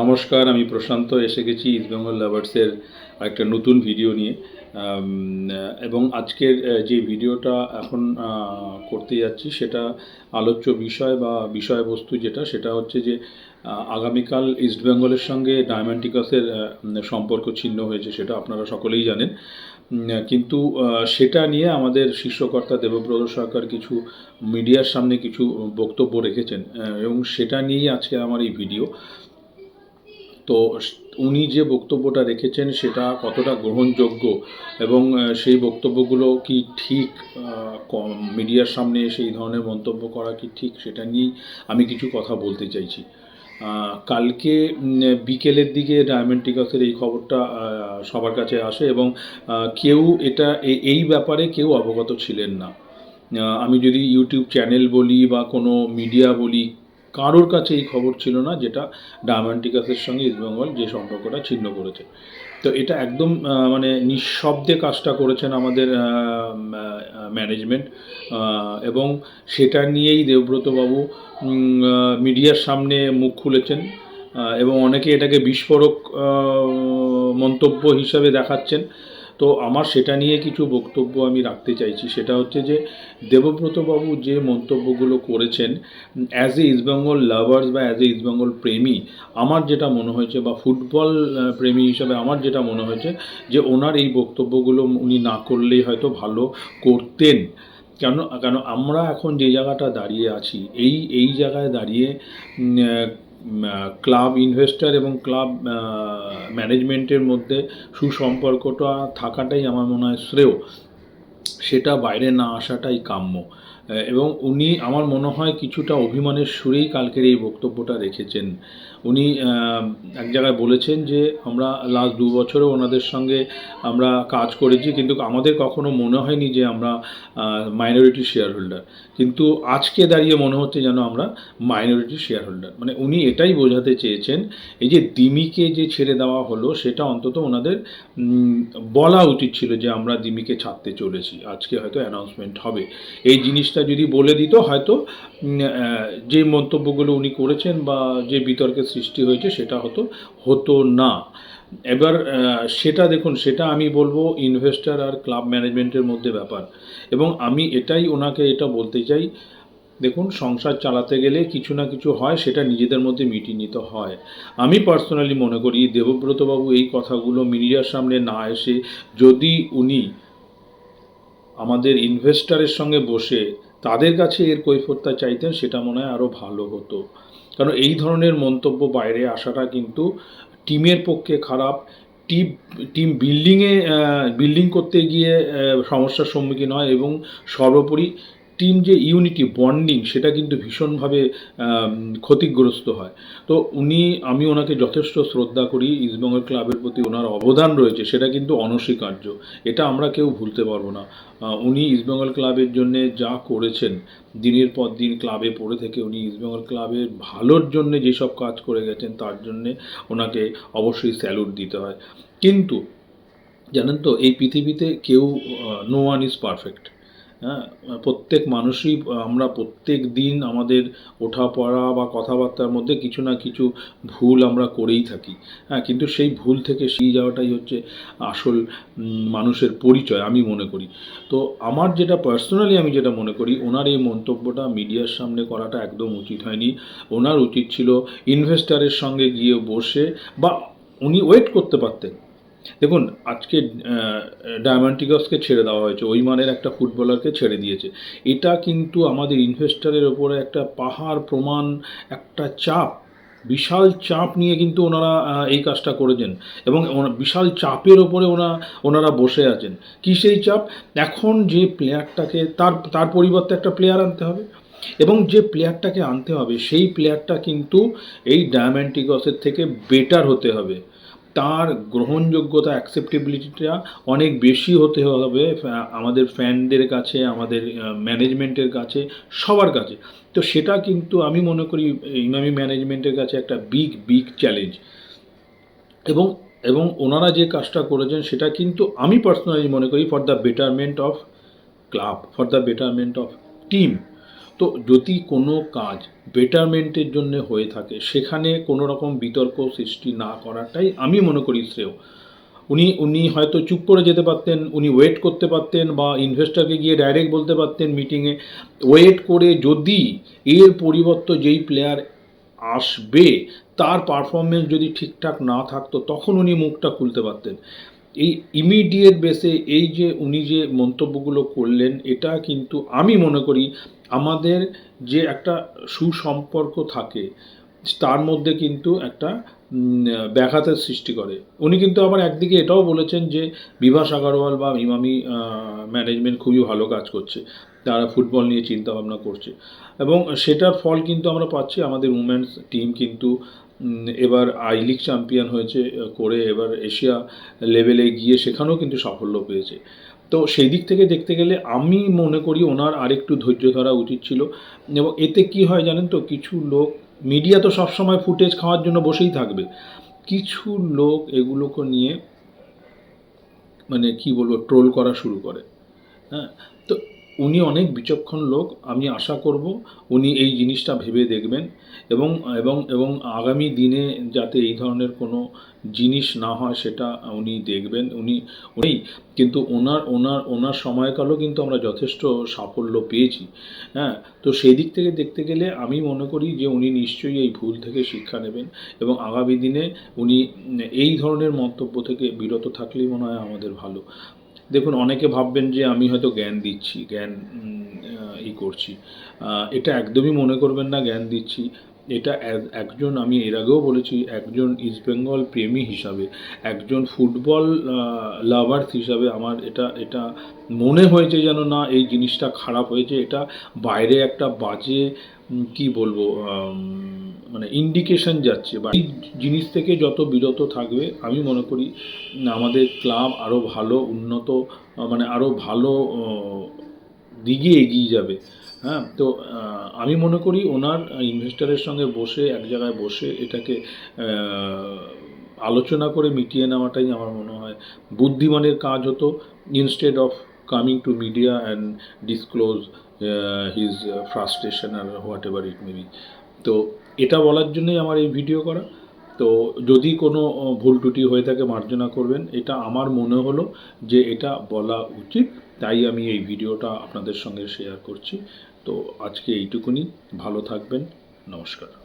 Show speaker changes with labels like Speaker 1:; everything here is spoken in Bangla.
Speaker 1: নমস্কার, আমি প্রশান্ত, এসে গেছি ইস্ট বেঙ্গল লাভার্সের একটা নতুন ভিডিও নিয়ে। এবং আজকের যে ভিডিওটা এখন করতে যাচ্ছি সেটা আলোচ্য বিষয় বা বিষয়বস্তু যেটা, সেটা হচ্ছে যে আগামীকাল ইস্ট বেঙ্গলের সঙ্গে ডায়মান্টিকাসের সম্পর্ক ছিন্ন হয়েছে সেটা আপনারা সকলেই জানেন। কিন্তু সেটা নিয়ে আমাদের শীর্ষকর্তা দেবব্রত সরকার কিছু মিডিয়ার সামনে কিছু বক্তব্য রেখেছেন এবং সেটা নিয়েই আজকে আমার এই ভিডিও তো উনি যে বক্তব্যটা রেখেছেন সেটা কতটা গ্রহণযোগ্য এবং সেই বক্তব্যগুলো কি ঠিক মিডিয়ার সামনে এসে এই ধরনের মন্তব্য করা কি ঠিক সেটা নিয়েই আমি কিছু কথা বলতে চাইছি। কালকে বিকেলের দিকে ডায়মন্টিকাসের এই খবরটা সবার কাছে আসে এবং কেউ এটা এই ব্যাপারে কেউ অবগত ছিলেন না। আমি যদি ইউটিউব চ্যানেল বলি বা কোনো মিডিয়া বলি কারোর কাছে এই খবর ছিল না যেটা ডায়মন্টিকাসের সঙ্গে ইস্টবেঙ্গল যে সম্পর্কটা ছিন্ন করেছে। তো এটা একদম মানে নিঃশব্দে কাজটা করেছেন আমাদের ম্যানেজমেন্ট এবং সেটা নিয়েই দেবব্রতবাবু মিডিয়ার সামনে মুখ খুলেছেন এবং অনেকে এটাকে বিস্ফোরক মন্তব্য হিসাবে দেখাচ্ছেন। তো আমার সেটা নিয়ে কিছু বক্তব্য আমি রাখতে চাইছি। সেটা হচ্ছে যে, দেবব্রতবাবু যে মন্তব্যগুলো করেছেন অ্যাজ এ ইস্টবেঙ্গল লাভার্স বা অ্যাজ এ ইস্টবেঙ্গল প্রেমী, আমার যেটা মনে হয়েছে বা ফুটবল প্রেমী হিসাবে আমার যেটা মনে হয়েছে যে, ওনার এই বক্তব্যগুলো উনি না করলেই হয়তো ভালো করতেন। কেন কেন আমরা এখন যে জায়গাটা দাঁড়িয়ে আছি, এই এই জায়গায় দাঁড়িয়ে ক্লাব ইনভেস্টার এবং ক্লাব ম্যানেজমেন্টের মধ্যে সুসম্পর্কটা থাকাটাই আমার মনে হয় শ্রেয়। সেটা বাইরে না আসাটাই কাম্য। এবং উনি আমার মনে হয় কিছুটা অভিমানের সুরেই কালকের এই বক্তব্যটা রেখেছেন। উনি এক জায়গায় বলেছেন যে, আমরা লাস্ট দু বছরে ওনাদের সঙ্গে আমরা কাজ করেছি, কিন্তু আমাদের কখনো মনে হয়নি যে আমরা মাইনরিটি শেয়ার হোল্ডার কিন্তু আজকে দাঁড়িয়ে মনে হচ্ছে যেন আমরা মাইনরিটি শেয়ার হোল্ডার মানে উনি এটাই বোঝাতে চেয়েছেন, এই যে দিমিকে যে ছেড়ে দেওয়া হলো, সেটা অন্তত ওনাদের বলা উচিত ছিল যে আমরা দিমিকে ছাড়তে চলেছি। আজকে হয়তো অ্যানাউন্সমেন্ট হবে। এই জিনিসটা যদি বলে দিত, হয়তো যে মন্তব্যগুলো উনি করেছেন বা যে বিতর্কের সৃষ্টি হয়েছে সেটা হতো হতো না। এবার সেটা দেখুন, সেটা আমি বলব ইনভেস্টার আর ক্লাব ম্যানেজমেন্টের মধ্যে ব্যাপার। এবং আমি এটাই ওনাকে এটা বলতে চাই, দেখুন, সংসার চালাতে গেলে কিছু না কিছু হয়, সেটা নিজেদের মধ্যে মিটিয়ে নিতে হয়। আমি পার্সোনালি মনে করি, দেবব্রতবাবু এই কথাগুলো মিডিয়ার সামনে না এসে যদি উনি আমাদের ইনভেস্টরের সঙ্গে বসে তাদের কাছে এর কৈফতটা চাইতেন, সেটা মনে হয় আরও ভালো হতো। কারণ এই ধরনের মন্তব্য বাইরে আসাটা কিন্তু টিমের পক্ষে খারাপ। টিম টিম বিল্ডিংয়ে বিল্ডিং করতে গিয়ে সমস্যার সম্মুখীন হয় এবং সর্বোপরি টিম যে ইউনিটি বন্ডিং সেটা কিন্তু ভীষণভাবে ক্ষতিগ্রস্ত হয়। তো উনি, আমি ওনাকে যথেষ্ট শ্রদ্ধা করি ইস্টবেঙ্গল ক্লাবের প্রতি ওনার অবদান রয়েছে, সেটা কিন্তু অনস্বীকার্য। এটা আমরা কেউ ভুলতে পারব না। উনি ইস্টবেঙ্গল ক্লাবের জন্য যা করেছেন, দিনের পর দিন ক্লাবে পড়ে থেকে উনি ইস্টবেঙ্গল ক্লাবের ভালোর জন্য যেসব কাজ করে গেছেন, তার জন্যে ওনাকে অবশ্যই স্যালুট দিতে হয়। কিন্তু, জানেন তো, এই পৃথিবীতে কেউ নো ওয়ান ইজ পারফেক্ট হ্যাঁ প্রত্যেক মানুষই, আমরা প্রত্যেক দিন আমাদের ওঠা পড়া বা কথাবার্তার মধ্যে কিছু না কিছু ভুল আমরা করেই থাকি। হ্যাঁ কিন্তু সেই ভুল থেকে শিখে যাওয়াটাই হচ্ছে আসল মানুষের পরিচয়, আমি মনে করি। তো আমার যেটা পার্সোনালি আমি যেটা মনে করি, ওনার এই মন্তব্যটা মিডিয়ার সামনে করাটা একদম উচিত হয়নি। ওনার উচিত ছিল ইনভেস্টারের সঙ্গে গিয়ে বসে বা উনি ওয়েট করতে পারতেন। দেখুন, আজকে ডায়মন্টিগাসকে ছেড়ে দেওয়া হয়েছে ওই মানের একটা ফুটবলারকে ছেড়ে দিয়েছে। এটা কিন্তু আমাদের ইনভেস্টারের ওপরে একটা পাহাড় প্রমাণ, একটা চাপ, বিশাল চাপ নিয়ে কিন্তু ওনারা এই কাজটা করেছেন এবং বিশাল চাপের ওপরে ওনা, ওনারা বসে আছেন। কী সেই চাপ? এখন যে প্লেয়ারটাকে তার তার পরিবর্তে একটা প্লেয়ার আনতে হবে এবং যে প্লেয়ারটাকে আনতে হবে, সেই প্লেয়ারটা কিন্তু এই ডায়মন্টিগসের থেকে বেটার হতে হবে। তার গ্রহণযোগ্যতা অ্যাকসেপ্টেবিলিটিটা অনেক বেশি হতে হবে আমাদের ফ্যানদের কাছে, আমাদের ম্যানেজমেন্টের কাছে, সবার কাছে। তো সেটা কিন্তু আমি মনে করি, ইমামি ম্যানেজমেন্টের কাছে একটা বিগ বিগ চ্যালেঞ্জ এবং এবং ওনারা যে কাজটা করেছেন, সেটা কিন্তু আমি পার্সোনালি মনে করি for the betterment of club for the betterment of team তো যদি কোনো কাজ বেটারমেন্টের জন্য হয়ে থাকে, সেখানে কোনো রকম বিতর্ক সৃষ্টি না করাটাই আমি মনে করি শ্রেয়। উনি উনি হয়তো চুপ করে যেতে পারতেন, উনি ওয়েট করতে পারতেন বা ইনভেস্টরকে গিয়ে ডাইরেক্ট বলতে পারতেন মিটিংয়ে ওয়েট করে যদি এর পরিবর্তে যেই প্লেয়ার আসবে, তার পারফরমেন্স যদি ঠিকঠাক না থাকতো, তখন উনি মুখটা খুলতে পারতেন। এই ইমিডিয়েট বেসে এই যে উনি যে মন্তব্যগুলো করলেন, এটা কিন্তু আমি মনে করি আমাদের যে একটা সুসম্পর্ক থাকে, তার মধ্যে কিন্তু একটা ব্যাঘাতের সৃষ্টি করে। উনি কিন্তু আবার একদিকে এটাও বলেছেন যে বিভাস আগরওয়াল বা ইমামি ম্যানেজমেন্ট খুবই ভালো কাজ করছে। তারা ফুটবল নিয়ে চিন্তা ভাবনা করছে। এবং সেটার ফল কিন্তু আমরা পাচ্ছি আমাদের উমেন্স টিম কিন্তু এবার আই লিগ চ্যাম্পিয়ন হয়েছে করে এবার এশিয়া লেভেলে গিয়ে সেখানেও কিন্তু সাফল্য পেয়েছে। তো সেই দিক থেকে দেখতে গেলে আমি মনে করি ওনার আরেকটু ধৈর্য ধরা উচিত ছিল। এবং এতে কি হয় জানেন তো, কিছু লোক মিডিয়া তো সবসময় ফুটেজ খাওয়ার জন্য বসেই থাকবে। কিছু লোক এগুলোকে নিয়ে মানে কি বলব ট্রোল করা শুরু করে। হ্যাঁ? উনি অনেক বিচক্ষণ লোক, আমি আশা করব উনি এই জিনিসটা ভেবে দেখবেন এবং এবং এবং আগামী দিনে যাতে এই ধরনের কোনো জিনিস না হয় সেটা উনি দেখবেন। উনি উনি কিন্তু ওনার ওনার ওনার সময়কালও কিন্তু আমরা যথেষ্ট সাফল্য পেয়েছি। হ্যাঁ তো সেই দিক থেকে দেখতে গেলে আমি মনে করি যে উনি নিশ্চয়ই এই ভুল থেকে শিক্ষা নেবেন এবং আগামী দিনে উনি এই ধরনের মন্তব্য থেকে বিরত থাকলেই মনে হয় আমাদের ভালো। দেখুন, অনেকে ভাববেন যে আমি হয়তো জ্ঞান দিচ্ছি, জ্ঞান ই করছি। এটা একদমই মনে করবেন না, জ্ঞান দিচ্ছি। এটা একজন, আমি এর আগেও বলেছি, একজন ইস্টবেঙ্গল প্রেমী হিসাবে, একজন ফুটবল লাভার্স হিসাবে আমার এটা এটা মনে হয়েছে যেন না, এই জিনিসটা খারাপ হয়েছে। এটা বাইরে একটা বাজে কি বলব মানে ইন্ডিকেশন যাচ্ছে বা এই জিনিস থেকে যত বিরত থাকবে, আমি মনে করি আমাদের ক্লাব আরও ভালো, উন্নত মানে আরও ভালো দিকে এগিয়ে যাবে। হ্যাঁ তো আমি মনে করি ওনার ইনভেস্টারের সঙ্গে বসে, এক জায়গায় বসে এটাকে আলোচনা করে মিটিয়ে নেওয়াটাই আমার মনে হয় বুদ্ধিমানের কাজ হতো। Instead of coming to media and disclose his frustration R whatever it maybe তো এটা বলার জন্যই আমার এই ভিডিও করা। তো যদি কোনো ভুল টুটি হয়ে থাকে মার্জনা করবেন। এটা আমার মনে হলো যে এটা বলা উচিত, তাই আমি এই ভিডিওটা আপনাদের সঙ্গে শেয়ার করছি। তো আজকে এইটুকুনি। ভালো থাকবেন। নমস্কার।